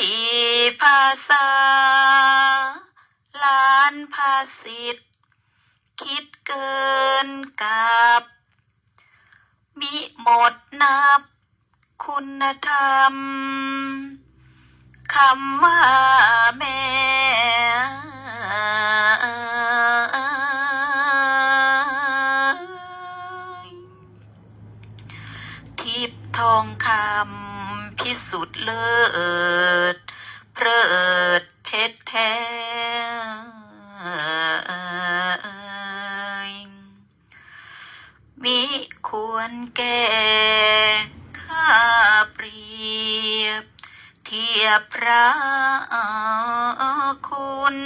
ยภาษา ล้านภาษิตคิดเกินกับ มิหมดนับ คุณธรรมคำว่าแม่ทิพย์ทองคำ พิสุทธิ์เลิศเพริดเพชรแท้มิควรแก่ข้าเปรียบ เทียบพระคุณ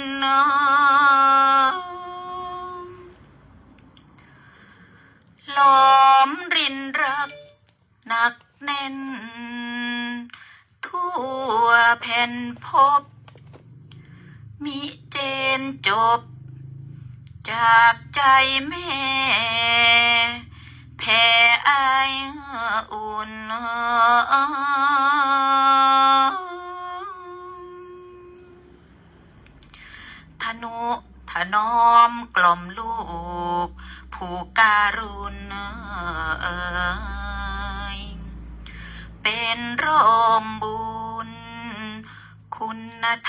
ล้อมรินรักหนักแน่น ทั่วแผ่นพบ มิเจนจบ จากใจแม่แผ่ไออุ่นธนุถนอมกล่อมลูก ผู้การุณเอ่ยเป็นร่มบุญ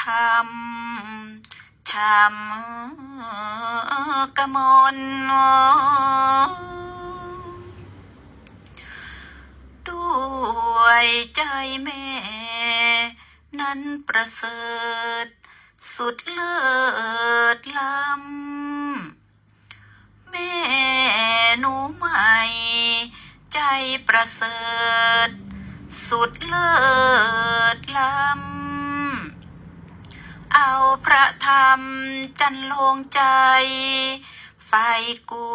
ธรรมชำกมลด้วยใจแม่ นั้นประเสริฐ สุดเลิศล้ำแม่หนูใหม่ ใจประเสริฐ สุดเลิศล้ำ เอาพระธรรมจันลงใจ ไฟกุ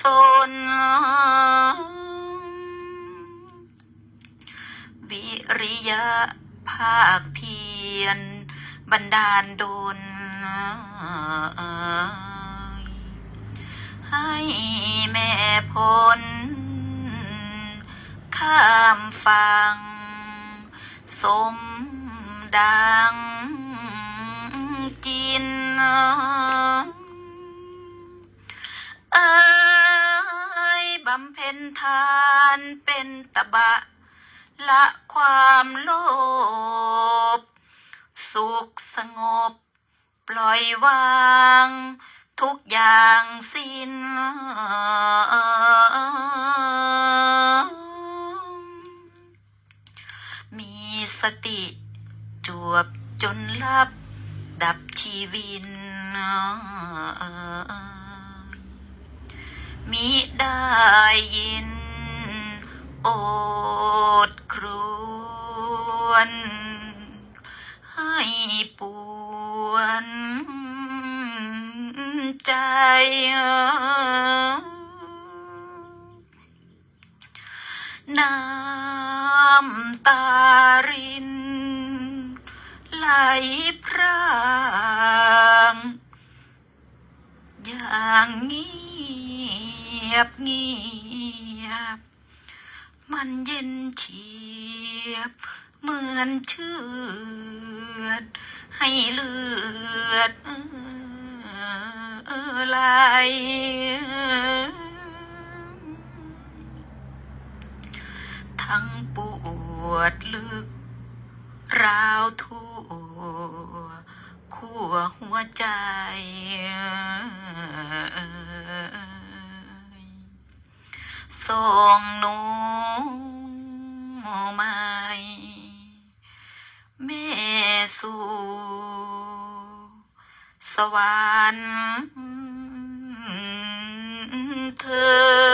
ศลวิริยะภาคเพียรบันดาลดลให้แม่พ้นข้ามฟัง สมดังจินเอ้ยบำเพ็ญทานเป็นตบะ ละความโลภสุขสงบ ปล่อยวาง ทุกอย่างสิ้น สติ จวบจนลับ ดับชีวิน มิได้ยิน โอดครวน ให้ปวนใจน้ำตาริน ไหลพรางอย่างเงียบเงียบ มันเย็นเฉียบ เหมือนเชือด ให้เลือดไหล ทั่วขั้วหัวใจส่งนูไหมแม่สู่สวรรค์เธอ